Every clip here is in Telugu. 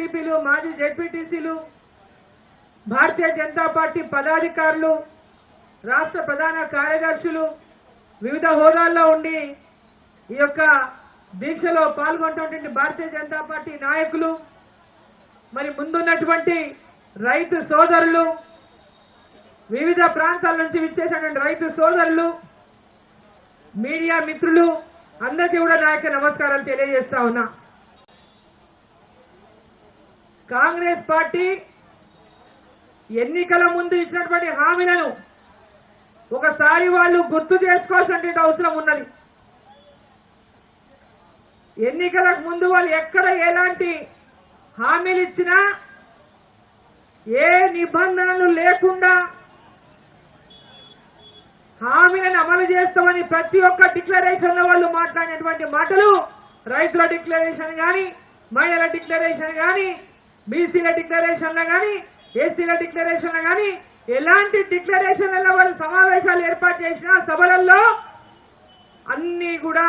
ఎంపీపీలు మాజీ జెడ్పీటీసీలు భారతీయ జనతా పార్టీ పదాధికారులు రాష్ట్ర ప్రధాన కార్యదర్శులు వివిధ హోదాల్లో ఉండి ఈ యొక్క దీక్షలో పాల్గొంటున్నటువంటి భారతీయ జనతా పార్టీ నాయకులు మరి ముందున్నటువంటి రైతు సోదరులు వివిధ ప్రాంతాల నుంచి విచ్చేసినటువంటి రైతు సోదరులు మీడియా మిత్రులు అందరికీ కూడా నా నమస్కారాలు తెలియజేస్తా ఉన్నా. కాంగ్రెస్ పార్టీ ఎన్నికల ముందు ఇచ్చినటువంటి హామీలను ఒకసారి వాళ్ళు గుర్తు చేసుకోవాల్సినటువంటి అవసరం ఉన్నది. ఎన్నికలకు ముందు వాళ్ళు ఎక్కడ ఎలాంటి హామీలు ఇచ్చినా ఏ నిబంధనలు లేకుండా హామీలను అమలు చేస్తామని ప్రతి ఒక్క డిక్లరేషన్లో వాళ్ళు మాట్లాడినటువంటి మాటలు రైతుల డిక్లరేషన్ కానీ మహిళల డిక్లరేషన్ కానీ బీసీల డిక్లరేషన్లో కానీ ఎస్సీల డిక్లరేషన్లో కానీ ఎలాంటి డిక్లరేషన్లలో వాళ్ళు సమావేశాలు ఏర్పాటు చేసినా సభలలో అన్నీ కూడా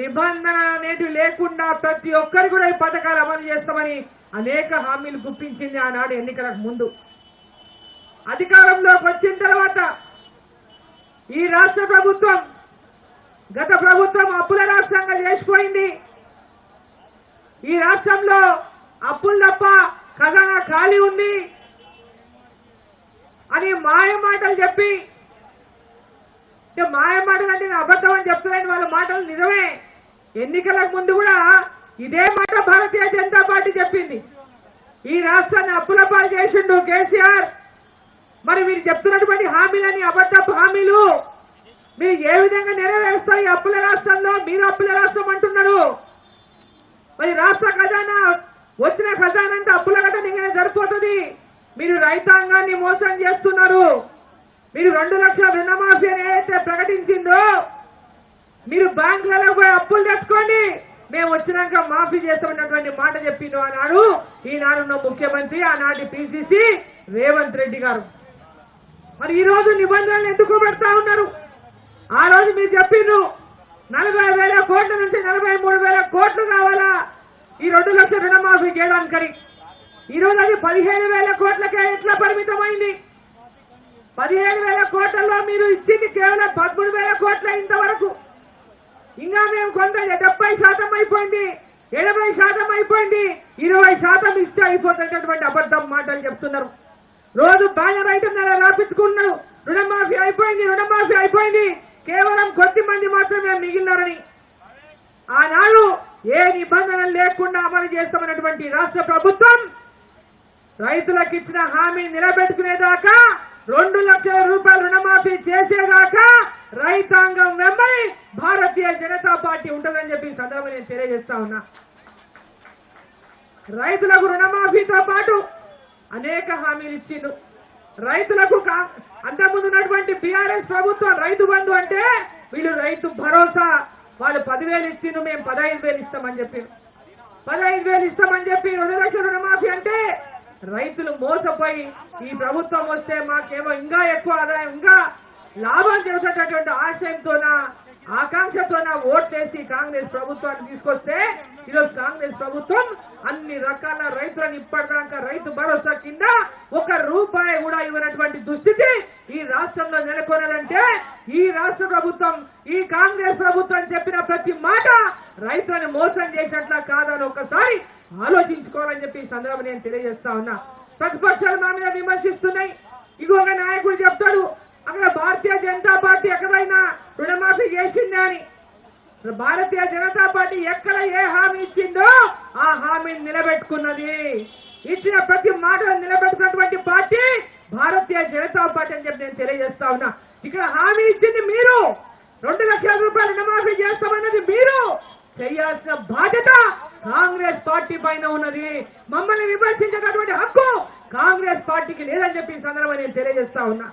నిబంధన అనేది లేకుండా ప్రతి ఒక్కరు కూడా ఈ పథకాలు అమలు చేస్తామని అనేక హామీలు గుప్పించింది ఆనాడు ఎన్నికలకు ముందు. అధికారంలోకి వచ్చిన తర్వాత ఈ రాష్ట్ర ప్రభుత్వం గత ప్రభుత్వం అప్పుల రాష్ట్రంగా చేసిపోయింది. ఈ రాష్ట్రంలో అప్పులు తప్ప ఖజానా ఖాళీ ఉంది అని మాయ మాటలు చెప్పి మాయ మాటలు అంటే నేను అబద్ధం అని చెప్తున్నాను వాళ్ళ మాటలు నిజమే. ఎన్నికలకు ముందు కూడా ఇదే మాట భారతీయ జనతా పార్టీ చెప్పింది. ఈ రాష్ట్రాన్ని అప్పుల పాలు చేసిండు కేసీఆర్. మరి మీరు చెప్తున్నటువంటి హామీలని అబద్ధపు హామీలు మీరు ఏ విధంగా నెరవేరుస్తారు ఈ అప్పుల రాష్ట్రంలో? మీరు అప్పుల రాష్ట్రం అంటున్నారు. మరి రాష్ట్ర ఖజానా వచ్చిన ఖజానా అప్పుల అప్పుల ఖజానా సరిపోతుంది. మీరు రైతాంగాన్ని మోసం చేస్తున్నారు. మీరు రెండు లక్షల రుణమాఫీ అని ఏదైతే ప్రకటించిందో మీరు బ్యాంకులలో పోయి అప్పులు తెచ్చుకోండి. మేము వచ్చినాక మాఫీ చేస్తామన్నటువంటి మాట చెప్పిండు ఆనాడు. ఈనాడున్న ముఖ్యమంత్రి ఆనాటి పిసిసి రేవంత్ రెడ్డి గారు. మరి ఈ రోజు నిబంధనలు ఎందుకు పెడతా ఉన్నారు? ఆ రోజు మీరు చెప్పిండ్రు నలభై వేల కోట్ల నుంచి నలభై మూడు వేల కోట్లు కావాలా? ఈ రెండు లక్షల రుణమాఫీ చేయడానికని. ఈ అది పదిహేను వేల కోట్లకే ఎట్లా పరిమితమైంది? పదిహేను వేల కోట్లలో మీరు ఇచ్చింది కేవలం పదమూడు వేల కోట్ల ఇంతవరకు. ఇంకా మేము కొంత డెబ్బై శాతం అయిపోయింది ఎనభై శాతం అయిపోయింది ఇరవై శాతం ఇస్తే అయిపోతున్నటువంటి అబద్ధం మాటలు చెప్తున్నారు. రోజు బాగా రైతున్నారు రాపించుకున్నారు. రుణమాఫీ అయిపోయింది రుణమాఫీ అయిపోయింది. కేవలం కొద్ది మంది మాత్రమే మిగిలినారని. ఆనాడు ఏ నిబంధనలు లేకుండా అమలు చేస్తామన్నటువంటి రాష్ట్ర ప్రభుత్వం రైతులకు ఇచ్చిన హామీ నిలబెట్టుకునేదాకా రెండు లక్షల రూపాయలు రుణమాఫీ చేసేదాకా రైతాంగం వెంబడి భారతీయ జనతా పార్టీ ఉంటుందని చెప్పి ఈ సందర్భంగా నేను తెలియజేస్తా ఉన్నా. రైతులకు రుణమాఫీతో పాటు అనేక హామీలు ఇచ్చిండు. రైతులకు అంతకుముందు ఉన్నటువంటి బీఆర్ఎస్ ప్రభుత్వం రైతు బంధు అంటే వీళ్ళు రైతు భరోసా వాళ్ళు పదివేలు ఇచ్చిండు మేము పదహైదు వేలు ఇస్తామని చెప్పిండు పదహైదు వేలు ఇస్తామని చెప్పి రెండు లక్షల రుణమాఫీ అంటే రైతులు మోసపోయి ఈ ప్రభుత్వం వస్తే మాకేమో ఇంకా ఎక్కువ ఆదాయం ఇంకా లాభం చేసేటటువంటి ఆశయంతోన ఆకాంక్షతోన ఓట్లేసి కాంగ్రెస్ ప్రభుత్వాన్ని తీసుకొస్తే ఈరోజు కాంగ్రెస్ ప్రభుత్వం అన్ని రకాల రైతులను ఇప్పటిదాకా రైతు భరోసా కింద ఒక రూపాయి కూడా ఇవ్వనటువంటి దుస్థితి ఈ రాష్ట్రంలో నెలకొనాలంటే ఈ రాష్ట్ర ప్రభుత్వం ఈ కాంగ్రెస్ ప్రభుత్వం చెప్పిన ప్రతి మాట రైతులను మోసం చేసినట్లా కాదని ఒకసారి ఆలోచించుకోవాలని చెప్పి ఈ సందర్భం నేను తెలియజేస్తా ఉన్నా. ప్రతిపక్షాలు మా మీద విమర్శిస్తున్నాయి. ఇంకొక నాయకుడు చెప్తాడు అక్కడ భారతీయ జనతా పార్టీ ఎక్కడైనా రుణమాఫీ చేసిందా అని? భారతీయ జనతా పార్టీ ఎక్కడ ఏ హామీ ఇచ్చిందో ఆ హామీని నిలబెట్టుకున్నది. ఇచ్చిన ప్రతి మాటను నిలబెట్టుకున్నటువంటి పార్టీ భారతీయ జనతా పార్టీ అని చెప్పి నేను తెలియజేస్తా ఉన్నా ఇక్కడ హామీ ఇచ్చింది మీరు రెండు లక్షల రూపాయలు రుణమాఫీ చేస్తామన్నది మీరు చేయాల్సిన బాధ్యత కాంగ్రెస్ పార్టీ పైన ఉన్నది మమ్మల్ని విమర్శించేటటువంటి హక్కు కాంగ్రెస్ పార్టీకి లేదని చెప్పి ఈ సందర్భంగా నేను తెలియజేస్తా ఉన్నా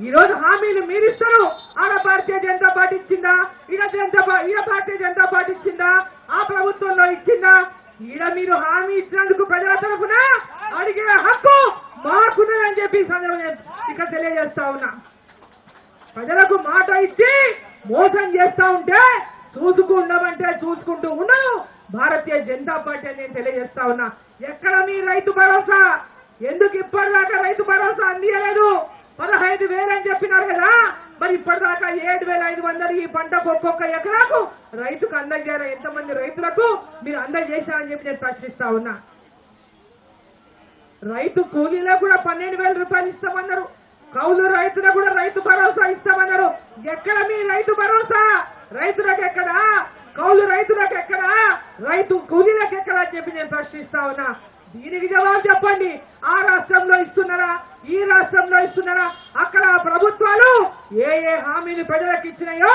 ఈ రోజు హామీలు మీరిస్తారు. ఆడ భారతీయ జనతా పార్టీ ఇచ్చిందా? ఈడ జనతా ఈడ భారతీయ జనతా పార్టీ ఇచ్చిందా? ఆ ప్రభుత్వంలో ఇచ్చిందా? ఈడ మీరు హామీ ఇచ్చినందుకు ప్రజల తరఫున అడిగే హక్కు మాకున్నదని చెప్పి ఈ సందర్భంగా ఇక్కడ తెలియజేస్తా ఉన్నా. ప్రజలకు మాట ఇచ్చి మోసం చేస్తా ఉంటే చూసుకు ఉండమంటే చూసుకుంటూ ఉన్నాను భారతీయ జనతా పార్టీ అని నేను తెలియజేస్తా ఉన్నా. ఎక్కడ మీ రైతు భరోసా? ఎందుకు ఇప్పటిదాకా రైతు భరోసా అందియలేదు? పదహైదు వేలు అని చెప్పినారు కదా. మరి ఇప్పటిదాకా ఏడు వేల ఐదు వందలు ఈ పంటకు ఒక్కొక్క ఎకరాకు రైతుకు అందజేయాలి? ఎంతమంది రైతులకు మీరు అందజేశారని చెప్పి నేను ప్రశ్నిస్తా ఉన్నా. రైతు కూలీలో కూడా పన్నెండు వేల రూపాయలు ఇస్తామన్నారు. కౌలు రైతులకు కూడా రైతు భరోసా ఇస్తామన్నారు. ఎక్కడ మీ రైతు భరోసా? రైతులకు ఎక్కడా? కౌలు రైతులకు ఎక్కడా? రైతు కూలీలకు ఎక్కడా అని చెప్పి నేను ప్రశ్నిస్తా ఉన్నా. దీనికి జవాబు చెప్పండి. ఆ రాష్ట్రంలో ఇస్తున్నారా ఈ రాష్ట్రంలో ఇస్తున్నారా అక్కడ ఆ ప్రభుత్వాలు ఏ ఏ హామీలు ప్రజలకు ఇచ్చినాయో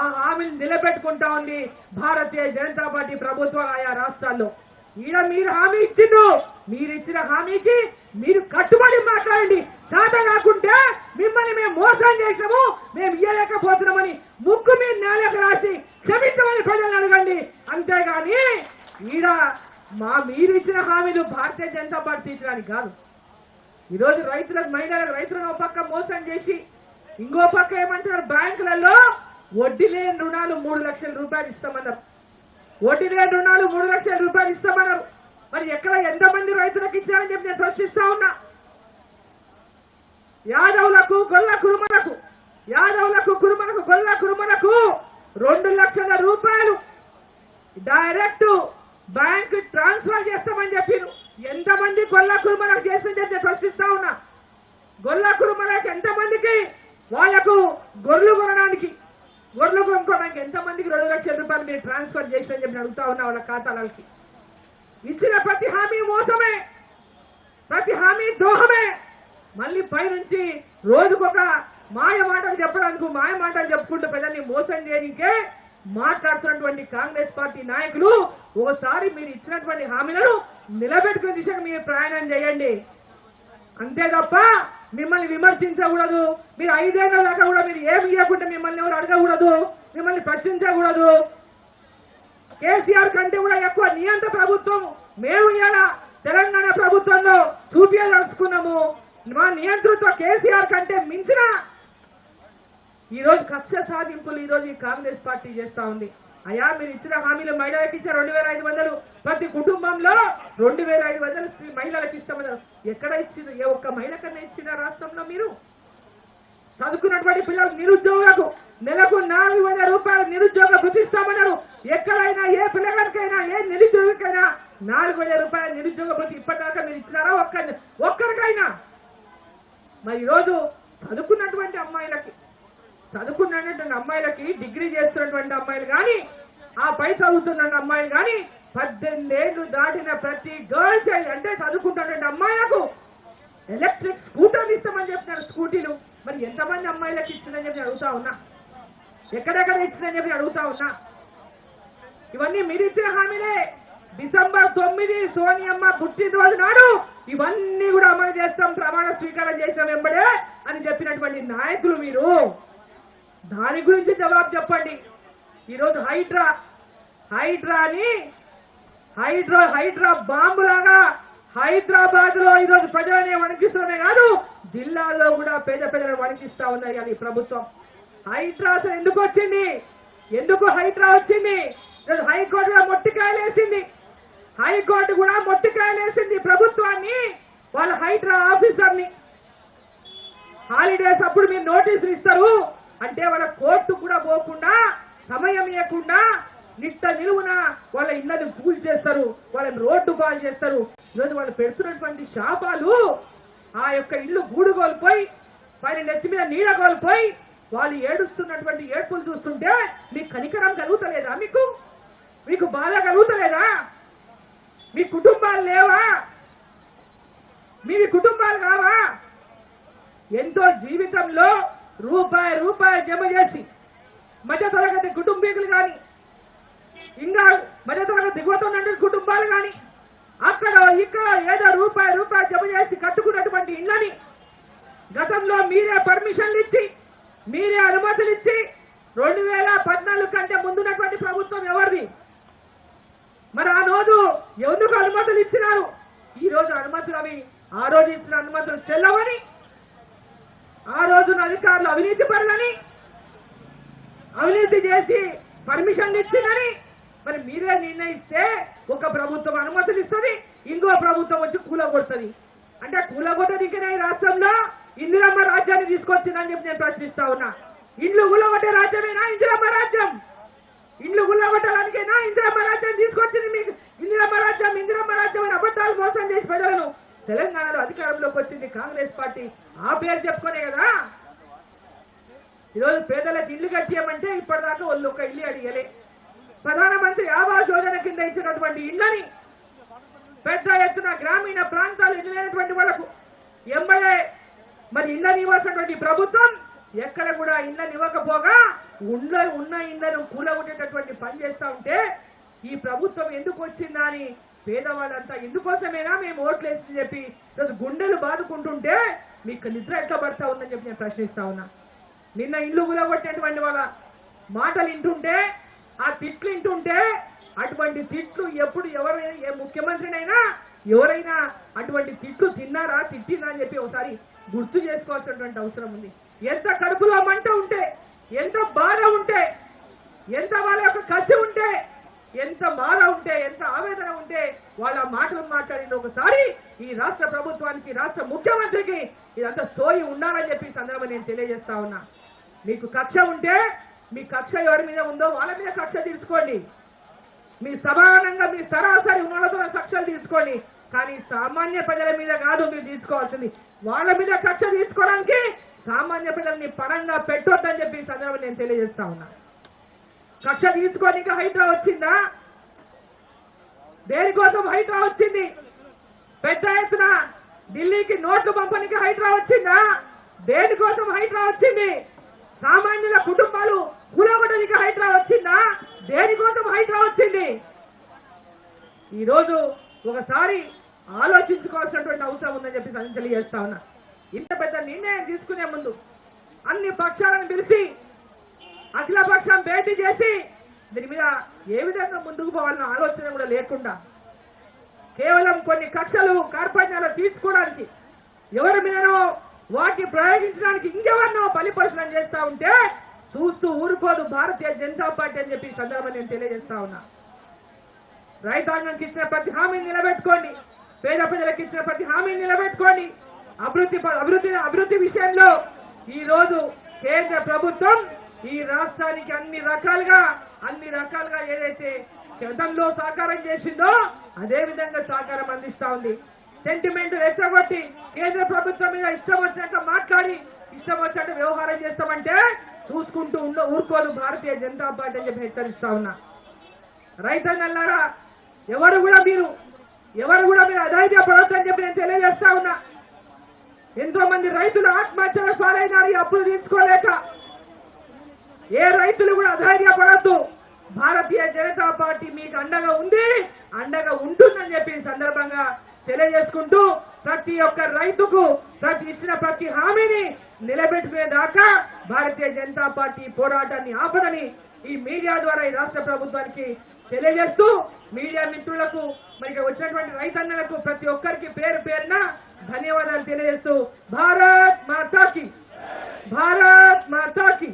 ఆ హామీలు నిలబెట్టుకుంటా ఉంది భారతీయ జనతా పార్టీ ప్రభుత్వాలు ఆయా రాష్ట్రాల్లో ఈడ మీరు హామీ ఇచ్చిండు మీరు ఇచ్చిన హామీకి మీరు కట్టుబడి మాట్లాడండి చేత కాకుంటే మిమ్మల్ని మేము మోసం చేసాము మేము ఇయ్యలేకపోతున్నామని ముక్కు మీ నేలకు రాసి క్షమించమని ప్రజలను అడగండి అంతేగాని ఈడ మా మీరు ఇచ్చిన హామీలు భారతీయ జనతా పార్టీ ఇచ్చడానికి కాదు. ఈరోజు రైతులకు మహిళలకు రైతులను ఒక పక్క మోసం చేసి ఇంకో పక్క ఏమంటారు బ్యాంకులలో వడ్డీ లేని రుణాలు మూడు లక్షల రూపాయలు ఇస్తామన్నారు. వడ్డీ లేని రుణాలు మూడు లక్షల రూపాయలు ఇస్తామన్నారు. మరి ఎక్కడ ఎంతమంది రైతులకు ఇచ్చారని చెప్పి నేను ప్రశ్నిస్తా ఉన్నా. యాదవులకు గొల్ల కురుమలకు యాదవులకు కురుమలకు గొల్ల కురుమలకు రెండు లక్షల రూపాయలు. డైరెక్ట్ బ్యాంక్ ట్రాన్స్ఫర్ చేస్తామని చెప్పారు ఎంతమంది గొల్ల కురుమలకు చేస్తామని నేను ప్రశ్నిస్తా ఉన్నా. గొల్ల కురుమలకు ఎంతమందికి? వాళ్ళకు గొర్రెలు కొనడానికి. గొర్రెలు కొనుక్కోవడానికి ఎంతమందికి రెండు లక్షల రూపాయలు మీరు ట్రాన్స్ఫర్ చేస్తామని చెప్పి అడుగుతా ఉన్నా వాళ్ళ ఖాతాలకి. ఇచ్చిన ప్రతి హామీ మోసమే. ప్రతి హామీ ద్రోహమే. మళ్ళీ పైనుంచి రోజుకొక మాయ మాటలు చెప్పడానికి మాయ మాటలు చెప్పుకుంటూ ప్రజల్ని మోసం చేయడానికే మాట్లాడుతున్నటువంటి కాంగ్రెస్ పార్టీ నాయకులు ఓసారి మీరు ఇచ్చినటువంటి హామీలను నిలబెట్టుకునే దిశగా మీరు ప్రయాణం చేయండి. అంతే తప్ప మిమ్మల్ని విమర్శించకూడదు. మీరు ఐదేళ్ళ దాకా కూడా మీరు ఏమి ఇవ్వకుండా మిమ్మల్ని ఎవరు అడగకూడదు. మిమ్మల్ని ప్రశ్నించకూడదు. కేసీఆర్ కంటే కూడా ఎక్కువ నియంత్ర ప్రభుత్వం మేము ఇలా తెలంగాణ ప్రభుత్వంలో చూపించదలుచుకున్నాము మా నియంతృత్వ కేసీఆర్ కంటే మించిన ఈరోజు కక్ష సాధింపులు ఈరోజు ఈ కాంగ్రెస్ పార్టీ చేస్తా ఉంది. అయా మీరు ఇచ్చిన హామీలు మహిళలకు ఇచ్చే రెండు వేల ఐదు వందలు ప్రతి కుటుంబంలో రెండు వేల ఐదు వందలు స్త్రీ మహిళలకు ఇస్తామన్నారు. ఎక్కడ ఇచ్చిన ఏ ఒక్క మహిళ కన్నా ఇచ్చిన రాష్ట్రంలో మీరు? చదువుకున్నటువంటి పిల్లలు నిరుద్యోగులకు నెలకు నాలుగు వేల రూపాయలు నిరుద్యోగ గుర్తిస్తామన్నారు ఎక్కడైనా ఏ పిల్లగానికైనా ఏ నిరుద్యోగికైనా నాలుగు వేల రూపాయల నిరుద్యోగ భృతి ఇప్పటిదాకా మీరు ఇచ్చినారా? ఒక్క ఒక్కరికైనా. మరి ఈరోజు చదువుకున్నటువంటి అమ్మాయిలకి చదువుకున్నటువంటి అమ్మాయిలకి డిగ్రీ చేస్తున్నటువంటి అమ్మాయిలు కానీ ఆ పై చదువుతున్న అమ్మాయిలు కానీ పద్దెనిమిది ఏళ్ళు దాటిన ప్రతి గర్ల్ చైల్డ్ అంటే చదువుకుంటున్నటువంటి అమ్మాయిలకు ఎలక్ట్రిక్ స్కూటర్లు ఇస్తామని చెప్తున్నారు స్కూటీలు మరి ఎంతమంది అమ్మాయిలకు ఇచ్చిందని చెప్పి అడుగుతా ఉన్నా? ఎక్కడెక్కడ ఇచ్చిందని చెప్పి అడుగుతా ఉన్నా? ఇవన్నీ మీరు ఇచ్చిన హామీలే. డిసెంబర్ తొమ్మిది సోనియమ్మ పుట్టినరోజు నాడు ఇవన్నీ కూడా అమలు చేస్తాం ప్రమాణ స్వీకారం చేసాం వెంబడే అని చెప్పినటువంటి నాయకులు మీరు. దాని గురించి జవాబు చెప్పండి. ఈరోజు హైడ్రా. హైడ్రా అని హైడ్రా హైడ్రా బాంబులాగా హైదరాబాద్లో ఈరోజు ప్రజలనే వణికిస్తూనే కాదు జిల్లాలో కూడా పేద ప్రజలను వణికిస్తా ఉన్నాయి అది ప్రభుత్వం. హైడ్రా అసలు ఎందుకు వచ్చింది? ఎందుకు హైడ్రా వచ్చింది? ఈరోజు హైకోర్టు మొట్టికాయలేసింది. హైకోర్టు కూడా మొట్టికాయలేసింది ప్రభుత్వాన్ని వాళ్ళ హైడ్రా ఆఫీసర్ని. హాలిడేస్ అప్పుడు మీరు నోటీసులు ఇస్తారు. అంటే వాళ్ళ కోర్టు కూడా పోకుండా సమయం ఇవ్వకుండా నిట్ట నిలువున వాళ్ళ ఇళ్ళని పూజ చేస్తారు వాళ్ళని రోడ్డు పాలు చేస్తారు. ఈరోజు వాళ్ళు పెడుతున్నటువంటి శాపాలు ఆ యొక్క ఇల్లు గూడు కోల్పోయి పైన నెత్తి మీద నీడ కోల్పోయి వాళ్ళు ఏడుస్తున్నటువంటి ఏడుపులు చూస్తుంటే మీకు కనికరం కలుగుతలేదా మీకు? మీకు బాధ కలుగుతలేదా? మీ కుటుంబాలు లేవా? మీ కుటుంబాలు కావా? ఎంతో జీవితంలో రూపాయి రూపాయి జమ చేసి మధ్య తరగతి కుటుంబీకులు కానీ ఇంకా మధ్య తరగతి నుండి కుటుంబాలు కానీ అక్కడ ఇక్కడ ఏదో రూపాయి రూపాయి జమ చేసి కట్టుకున్నటువంటి ఇళ్ళని గతంలో మీరే పర్మిషన్లు ఇచ్చి మీరే అనుమతులు ఇచ్చి రెండు వేల పద్నాలుగు కంటే ముందున్నటువంటి ప్రభుత్వం ఎవరిది? మరి ఆ రోజు ఎందుకు అనుమతులు ఇచ్చినారు? ఈ రోజు అనుమతులు అవి ఆ రోజు ఇచ్చిన అనుమతులు చెల్లవని అధికారులు అవినీతి పరులని అవినీతి చేసి పర్మిషన్ ఇచ్చిందని మరి మీరే నిర్ణయిస్తే ఒక ప్రభుత్వం అనుమతులు ఇస్తుంది ఇంకో ప్రభుత్వం వచ్చి కూలగొడుతుంది. అంటే కూలగొట్టదికనే ఈ రాష్ట్రంలో ఇందిరమ్మ రాజ్యాన్ని తీసుకొచ్చిందని చెప్పి నేను ప్రశ్నిస్తా ఉన్నా. ఇండ్లు కూలగొట్టే రాజ్యమేనా ఇందిరమ్మ రాజ్యం? ఇండ్లు కూలగొట్టడానికైనా ఇందిరమ్మ రాజ్యం తీసుకొచ్చింది మీకు? ఇందిరమ్మ రాజ్యం ఇందిరమ్మ రాజ్యం అని అబద్ధాలు మోసం చేసి ప్రజలను తెలంగాణలో అధికారంలోకి వచ్చింది కాంగ్రెస్ పార్టీ. ఆ పేరు చెప్పుకునే కదా. ఈరోజు పేదలకు ఇల్లు కట్టేయమంటే ఇప్పటిదాకా వాళ్ళు ఒక ఇల్లు అడిగలే. ప్రధానమంత్రి ఆవాస్ యోజన కింద ఇచ్చినటువంటి ఇళ్ళని పెద్ద ఎత్తున గ్రామీణ ప్రాంతాలు ఇల్లులేనటువంటి వాళ్ళకు ఎంబడే మరి ఇళ్ళని ఇవ్వాల్సినటువంటి ప్రభుత్వం ఎక్కడ కూడా ఇళ్ళని ఇవ్వకపోగా ఉన్న ఉన్న ఇళ్ళను కూలగొట్టేటటువంటి పని చేస్తా ఉంటే ఈ ప్రభుత్వం ఎందుకు వచ్చిందా అని పేదవాళ్ళంతా ఇందుకోసమేనా మేము ఓట్లు వేసి చెప్పి గుండెలు బాదుకుంటుంటే మీకు నిద్ర ఎట్లా పడతా ఉందని చెప్పి నేను ప్రశ్నిస్తా ఉన్నా. నిన్న ఇల్లు కూలగొట్టేటువంటి వాళ్ళ మాటలు వింటుంటే ఆ తిట్లు వింటుంటే అటువంటి తిట్లు ఎప్పుడు ఎవరైనా ఏ ముఖ్యమంత్రినైనా ఎవరైనా అటువంటి తిట్లు తిన్నారా తిట్టినా అని చెప్పి ఒకసారి గుర్తు చేసుకోవాల్సినటువంటి అవసరం ఉంది. ఎంత కడుపులో మంట ఉంటే ఎంత బాధ ఉంటే ఎంత వాళ్ళ యొక్క కసి ఉంటే ఎంత బాధ ఉంటే ఎంత ఆవేదన ఉంటే వాళ్ళ మాటలు మాట్లాడిన ఒకసారి ఈ రాష్ట్ర ప్రభుత్వానికి రాష్ట్ర ముఖ్యమంత్రికి ఇదంతా సోయి ఉండాలని చెప్పి సందర్భం నేను తెలియజేస్తా ఉన్నా. మీకు కక్ష ఉంటే మీ కక్ష ఎవరి మీద ఉందో వాళ్ళ మీద కక్ష తీసుకోండి. మీ సమానంగా మీ సరాసరి ఉన్నతో కక్షలు తీసుకోండి. కానీ సామాన్య ప్రజల మీద కాదు మీరు తీసుకోవాల్సింది. వాళ్ళ మీద కక్ష తీసుకోవడానికి సామాన్య ప్రజల్ని పరంగా పెట్టొద్దని చెప్పి సందర్భం నేను తెలియజేస్తా ఉన్నా. కక్ష ఇంకా హైడ్రా వచ్చిందా? దేనికోసం హైడ్రా వచ్చింది? పెద్ద ఎత్తున ఢిల్లీకి నోట్లు పంపనికి హైడ్రా వచ్చిందా? దేనికోసం హైడ్రా వచ్చింది? సామాన్యుల కుటుంబాలు కూలగొట్టడానికి హైడ్రా వచ్చిందా? దేనికోసం హైడ్రా వచ్చింది? ఈరోజు ఒకసారి ఆలోచించుకోవాల్సినటువంటి అవసరం ఉందని చెప్పి తెలియజేస్తా ఉన్నా. ఇంత పెద్ద నిర్ణయం తీసుకునే ముందు అన్ని పక్షాలను పిలిచి అఖిలపక్షం భేటీ చేసి దీని మీద ఏ విధంగా ముందుకు పోవాలన్న ఆలోచన కూడా లేకుండా కేవలం కొన్ని కక్షలు కార్పణ్యాలు తీసుకోవడానికి ఎవరి మీదనో వాటిని ప్రయోగించడానికి ఇంకెవరినో బలిపరుషణం చేస్తా ఉంటే చూస్తూ ఊరుకోదు భారతీయ జనతా పార్టీ అని చెప్పి ఈ సందర్భంగా నేను తెలియజేస్తా ఉన్నా. రైతాంగానికి ఇచ్చిన ప్రతి హామీని నిలబెట్టుకోండి. పేద ప్రజలకు ఇచ్చిన ప్రతి హామీని నిలబెట్టుకోండి. అభివృద్ధి అభివృద్ధి అభివృద్ధి విషయంలో ఈ రోజు కేంద్ర ప్రభుత్వం ఈ రాష్ట్రానికి అన్ని రకాలుగా అన్ని రకాలుగా ఏదైతే గతంలో సహకారం చేసిందో అదే విధంగా సహకారం అందిస్తా ఉంది. సెంటిమెంట్ రెచ్చగొట్టి కేంద్ర ప్రభుత్వం మీద ఇష్టం వచ్చినట్టు మాట్లాడి ఇష్టం వచ్చినట్టు వ్యవహారం చేస్తామంటే చూసుకుంటూ ఉన్న ఊరుకోదు భారతీయ జనతా పార్టీ అని చెప్పి హెచ్చరిస్తా ఉన్నా. రైతన్నలారా ఎవరు కూడా మీరు ఎవరు కూడా మీరు అధైర్యపడొద్దని చెప్పి నేను తెలియజేస్తా ఉన్నా. ఎంతో మంది రైతులు ఆత్మహత్యల పాలైనారు అప్పులు తీసుకోలేక ఏ రైతులు కూడా అధైర్యపడద్దు. భారతీయ జనతా పార్టీ మీకు అండగా ఉంది అండగా ఉంటుందని చెప్పి సందర్భంగా తెలియజేసుకుంటూ ప్రతి ఒక్క రైతుకు ప్రతి ఇచ్చిన ప్రతి హామీని నిలబెట్టుకునేదాకా భారతీయ జనతా పార్టీ పోరాటాన్ని ఆపదని ఈ మీడియా ద్వారా ఈ రాష్ట్ర ప్రభుత్వానికి తెలియజేస్తూ మీడియా మిత్రులకు మరి వచ్చినటువంటి రైతన్నలకు ప్రతి ఒక్కరికి పేరు పేరున ధన్యవాదాలు తెలియజేస్తూ భారత్ మాతాకి భారత్ మాతాకి.